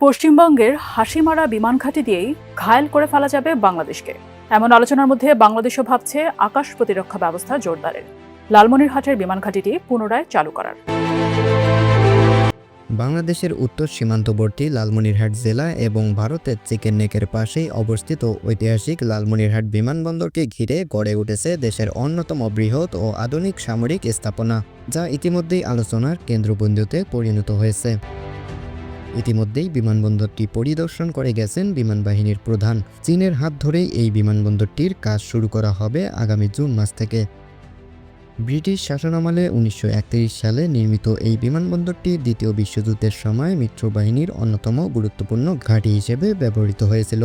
পশ্চিমবঙ্গের হাসিমারা বিমান ঘাঁটি দিয়েই ঘায়েল করে ফেলা যাবে বাংলাদেশকে। এমন আলোচনার মধ্যে বাংলাদেশও ভাবছে আকাশ প্রতিরক্ষা ব্যবস্থা জোরদারের। লালমনিরহাটের বিমান ঘাঁটিটি পুনরায় চালু করার। বাংলাদেশের উত্তর সীমান্তবর্তী লালমনিরহাট জেলা এবং ভারতের চিকেন নেকের পাশেই অবস্থিত ঐতিহাসিক লালমনিরহাট বিমানবন্দরকে ঘিরে গড়ে উঠেছে দেশের অন্যতম বৃহৎ ও আধুনিক সামরিক স্থাপনা, যা ইতিমধ্যেই আলোচনার কেন্দ্রবিন্দুতে পরিণত হয়েছে। ইতিমধ্যেই বিমানবন্দরটি পরিদর্শন করে গেছেন বিমান বাহিনীর প্রধান। চীনের হাত ধরেই এই বিমানবন্দরটির কাজ শুরু করা হবে আগামী জুন মাস থেকে। ব্রিটিশ শাসনামলে উনিশশো একত্রিশ সালে নির্মিত এই বিমানবন্দরটি দ্বিতীয় বিশ্বযুদ্ধের সময় মিত্রবাহিনীর অন্যতম গুরুত্বপূর্ণ ঘাঁটি হিসেবে ব্যবহৃত হয়েছিল।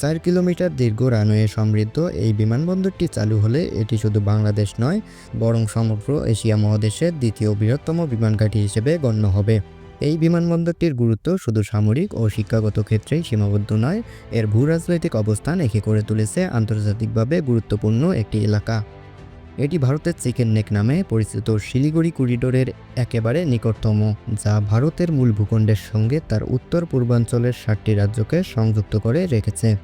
চার কিলোমিটার দীর্ঘ রানওয়ে সমৃদ্ধ এই বিমানবন্দরটি চালু হলে এটি শুধু বাংলাদেশ নয়, বরং সমগ্র এশিয়া মহাদেশের দ্বিতীয় বৃহত্তম বিমান ঘাঁটি হিসেবে গণ্য হবে। এই বিমানবন্দরটির গুরুত্ব শুধু সামরিক ও শিক্ষাগত ক্ষেত্রেই সীমাবদ্ধ নয়, এর ভূরাজনৈতিক অবস্থান একে করে তুলেছে আন্তর্জাতিকভাবে গুরুত্বপূর্ণ একটি এলাকা। এটি ভারতের চিকেন নেক নামে পরিচিত শিলিগুড়ি করিডোরের একেবারে নিকটতম, যা ভারতের মূল ভূখণ্ডের সঙ্গে তার উত্তর পূর্বাঞ্চলের ষাটটি রাজ্যকে সংযুক্ত করে রেখেছে।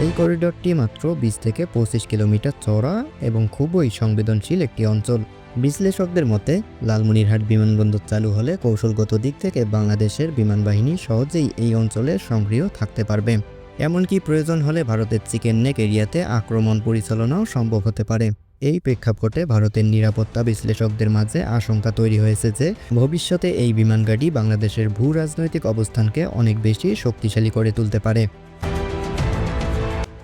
এই করিডোরটি মাত্র বিশ থেকে পঁচিশ কিলোমিটার চওড়া এবং খুবই সংবেদনশীল একটি অঞ্চল। বিশ্লেষকদের মতে, লালমনিরহাট বিমানবন্দর চালু হলে কৌশলগত দিক থেকে বাংলাদেশের বিমান বাহিনী সহজেই এই অঞ্চলে সক্রিয় থাকতে পারবে। এমনকি প্রয়োজন হলে ভারতের চিকেন নেক এরিয়াতে আক্রমণ পরিচালনাও সম্ভব হতে পারে। এই প্রেক্ষাপটে ভারতের নিরাপত্তা বিশ্লেষকদের মাঝে আশঙ্কা তৈরি হয়েছে যে, ভবিষ্যতে এই বিমান বাংলাদেশের ভূ রাজনৈতিক অবস্থানকে অনেক বেশি শক্তিশালী করে তুলতে পারে।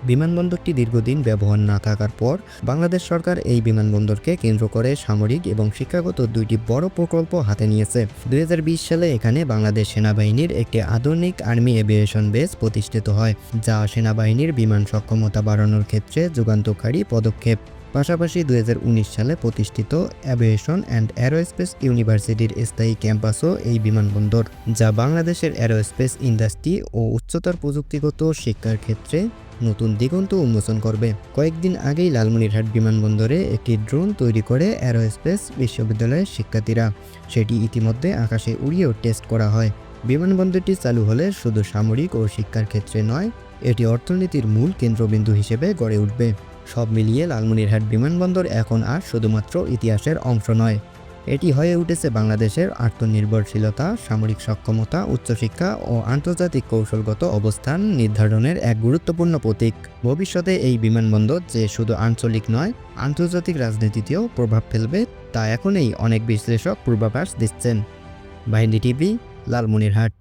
বিমানবন্দরটি দীর্ঘদিন ব্যবহার না থাকার পর বাংলাদেশ সরকার এই বিমানবন্দরকে কেন্দ্র করে সামরিক এবং শিক্ষাগত দুইটি বড় প্রকল্প হাতে নিয়েছে। দু হাজার বিশ সালে এখানে বাংলাদেশ সেনাবাহিনীর একটি আধুনিক আর্মি এভিয়েশন বেস প্রতিষ্ঠিত হয়, যা সেনাবাহিনীর বিমান সক্ষমতা বাড়ানোর ক্ষেত্রে যুগান্তকারী পদক্ষেপ। পাশাপাশি দুই হাজার উনিশ সালে প্রতিষ্ঠিত অ্যাভিয়েশন অ্যান্ড অ্যারোস্পেস ইউনিভার্সিটির স্থায়ী ক্যাম্পাসও এই বিমানবন্দর, যা বাংলাদেশের অ্যারোস্পেস ইন্ডাস্ট্রি ও উচ্চতর প্রযুক্তিগত শিক্ষার ক্ষেত্রে নতুন দিগন্ত উন্মোচন করবে। কয়েকদিন আগেই লালমনিরহাট বিমানবন্দরে একটি ড্রোন তৈরি করে অ্যারোস্পেস বিশ্ববিদ্যালয়ের শিক্ষার্থীরা। সেটি ইতিমধ্যে আকাশে উড়িয়েও টেস্ট করা হয়। বিমানবন্দরটি চালু হলে শুধু সামরিক ও শিক্ষার ক্ষেত্রে নয়, এটি অর্থনীতির মূল কেন্দ্রবিন্দু হিসেবে গড়ে উঠবে। সব মিলিয়ে লালমনিরহাট বিমানবন্দর এখন আর শুধুমাত্র ইতিহাসের অংশ নয়। এটি হয়ে উঠেছে বাংলাদেশের আত্মনির্ভরশীলতা, সামরিক সক্ষমতা, উচ্চশিক্ষা ও আন্তর্জাতিক কৌশলগত অবস্থান নির্ধারণের এক গুরুত্বপূর্ণ প্রতীক। ভবিষ্যতে এই বিমানবন্দর যে শুধু আঞ্চলিক নয়, আন্তর্জাতিক রাজনীতিতেও প্রভাব ফেলবে তা এখনই অনেক বিশ্লেষক পূর্বাভাস দিচ্ছেন। বাহিনী টিভি, লালমনিরহাট।